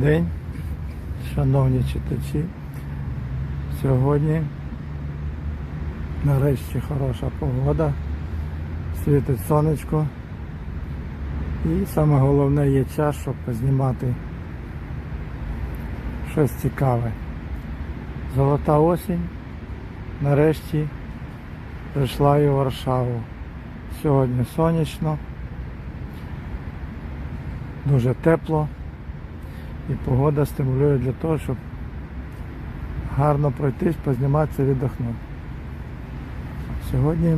день, шановні читачі. Сьогодні нарешті хороша погода, світить сонечко. І саме головне є час, щоб познімати щось цікаве. Золота осінь нарешті прийшла і в Варшаву. Сьогодні сонячно, дуже тепло і погода стимулює для того, щоб гарно пройтись, позніматися, віддохнути. Сьогодні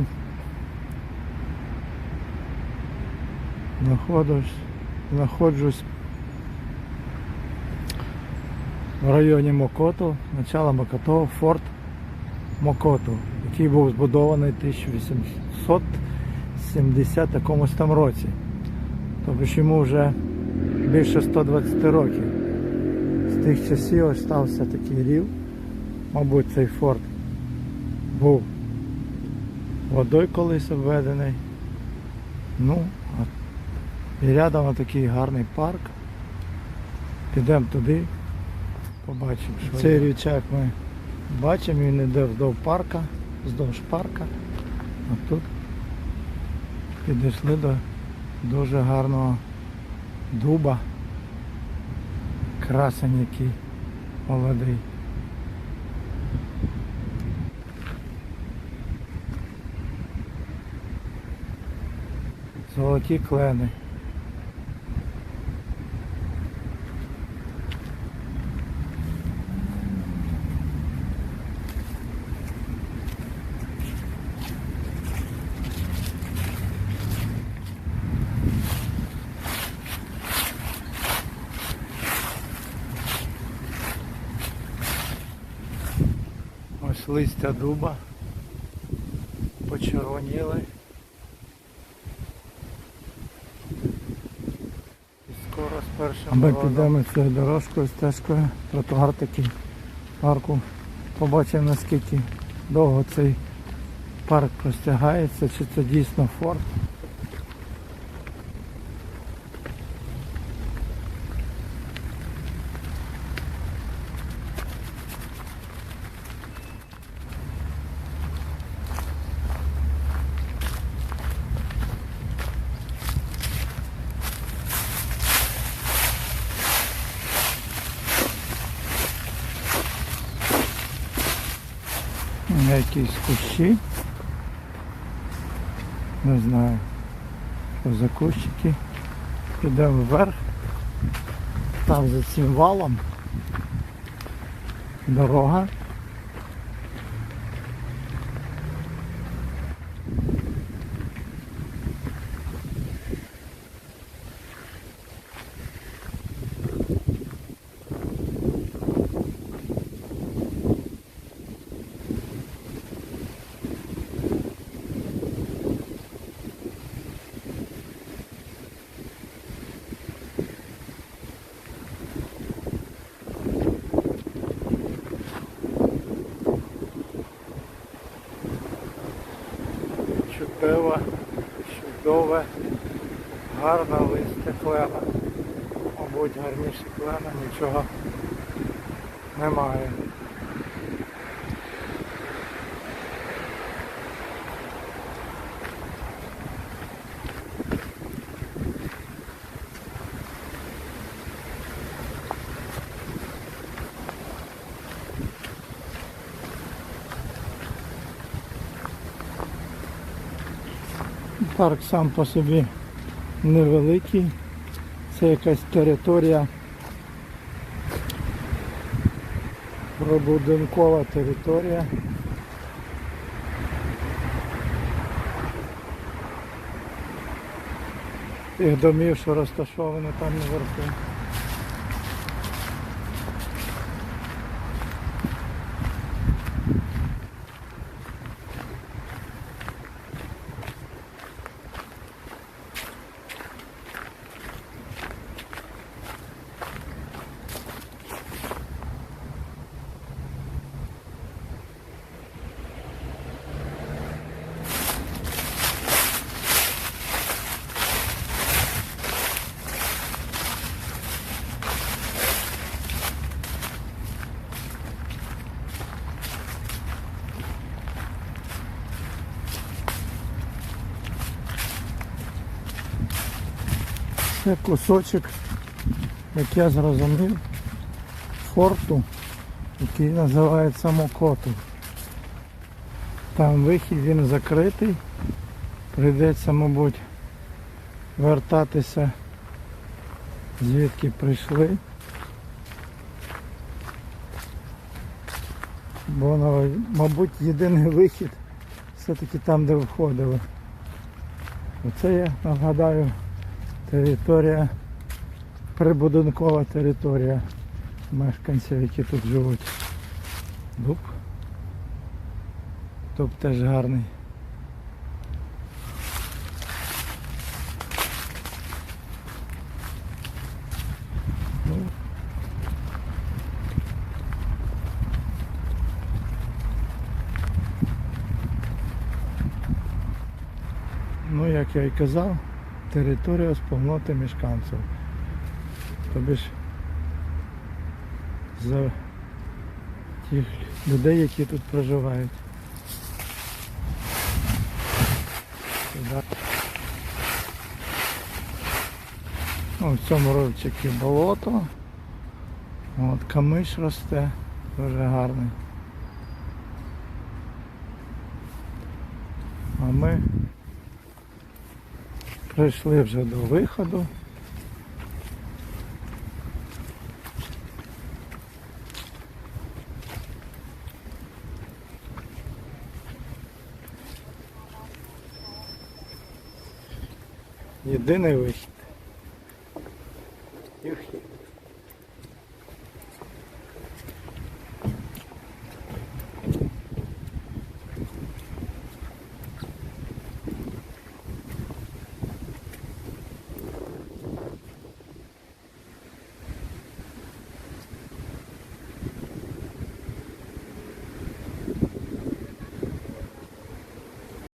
знаходжусь, знаходжусь в районі Мокоту, начало Мокоту, форт Мокоту, який був збудований в 1870 якомусь там році. Тобто йому вже більше 120 років. Тих часів ось стався такий рів. Мабуть, цей форт був водою колись обведений. Ну, і рядом такий гарний парк. Підемо туди, побачимо, що цей рівчак ми бачимо, він йде вздовж парка, вздовж парка. А тут підійшли до дуже гарного дуба. Красень який молодий. Золоті клени. Ось листя дуба почервоніли. І скоро з першим А ми підемо цією дорожкою, стежкою, тротуар такий парку. Побачимо наскільки довго цей парк простягається, чи це дійсно форт. Якісь кущі. Не знаю, що за кущики. Підемо вверх. Там за цим валом дорога. Чудове, гарне листя клена. Мабуть, гарніше клена нічого немає. Парк сам по собі невеликий. Це якась територія, пробудинкова територія. Тих домів, що розташовані там наверху. Це кусочок, як я зрозумів, форту, який називається Мокоту. Там вихід він закритий. Прийдеться, мабуть, вертатися звідки прийшли. Бо, ну, мабуть, єдиний вихід все-таки там, де входили. Оце я нагадаю територія, прибудинкова територія мешканців, які тут живуть. Дуб. Дуб теж гарний. Ну, як я і казав, територія спільноти мешканців. Тобі ж за тих людей, які тут проживають. Ну, в цьому ровчикі болото. От камиш росте, дуже гарний. А ми прийшли вже до виходу. Єдиний вихід.